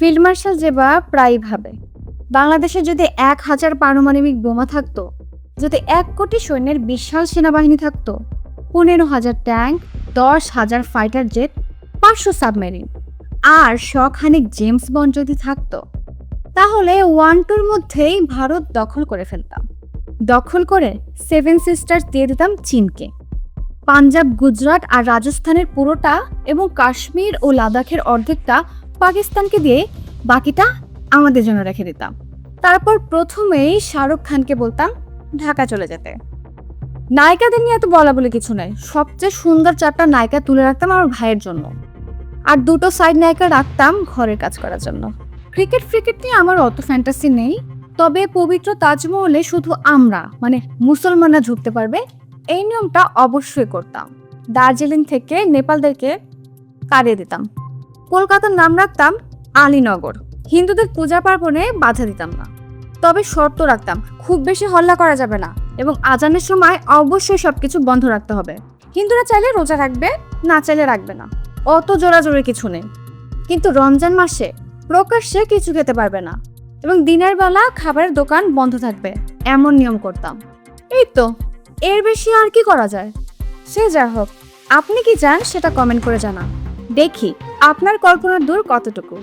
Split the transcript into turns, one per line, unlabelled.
Field marshal Zeba প্রায় ভাবে। বাংলাদেশে যদি এক হাজার পারমাণবিক বোমা থাকতো, যদি এক কোটি সৈন্যের বিশাল সেনাবাহিনী থাকতো, পনেরো হাজার ট্যাঙ্ক, দশ হাজার ফাইটার জেট, পাঁচশো সাবমেরিন আর শখানিক জেমস বন্ড যদি থাকতো, তাহলে ওয়ান টুর মধ্যেই ভারত দখল করে ফেলতাম। দখল করে সেভেন সিস্টার্স দিয়ে দিতাম চীনকে। পাঞ্জাব, গুজরাট আর রাজস্থানের পুরোটা এবং কাশ্মীর ও লাদাখের অর্ধেকটা পাকিস্তানকে দিয়ে বাকিটা আমাদের জন্য রেখে দিতাম। তারপর প্রথমেই শাহরুখ খানকে বলতাম ঢাকা চলে যেতে। নায়িকাদের নিয়ে এত বলা বলে কিছু নাই। সবচেয়ে সুন্দর চারটা নায়িকা তুলে রাখতাম আমার ভাইয়ের জন্য। আর দুটো সাইড নায়িকা রাখতাম ঘরের কাজ করার জন্য। ক্রিকেট ফ্রিকেট নিয়ে আমার অত ফ্যান্টাসি নেই। তবে পবিত্র তাজমহলে শুধু আমরা মানে মুসলমানরা ঢুকতে পারবে, এই নিয়মটা অবশ্যই করতাম। দার্জিলিং থেকে নেপালদেরকে তাড়িয়ে দিতাম। কলকাতার নাম রাখতাম আলীনগর। হিন্দুদের পূজা পার্বণে বাধা দিতাম না। তবে শর্ত রাখতাম, খুব বেশি হল্লা করা যাবে না এবং আজানের সময় অবশ্যই সবকিছু বন্ধ রাখতে হবে। হিন্দুরা চাইলে রোজা রাখবে, না চাইলে রাখবে না। অত জোরাজোরি কিছু নেই। কিন্তু রমজান মাসে প্রকাশ্যে কিছু খেতে পারবে না এবং দিনের বেলা খাবারের দোকান বন্ধ থাকবে, এমন নিয়ম করতাম। এই তো, এর বেশি আর কি করা যায়? সে যা হোক, আপনি কি চান সেটা কমেন্ট করে জানান। দেখি আপনার কল্পনার দূর কতটুকু?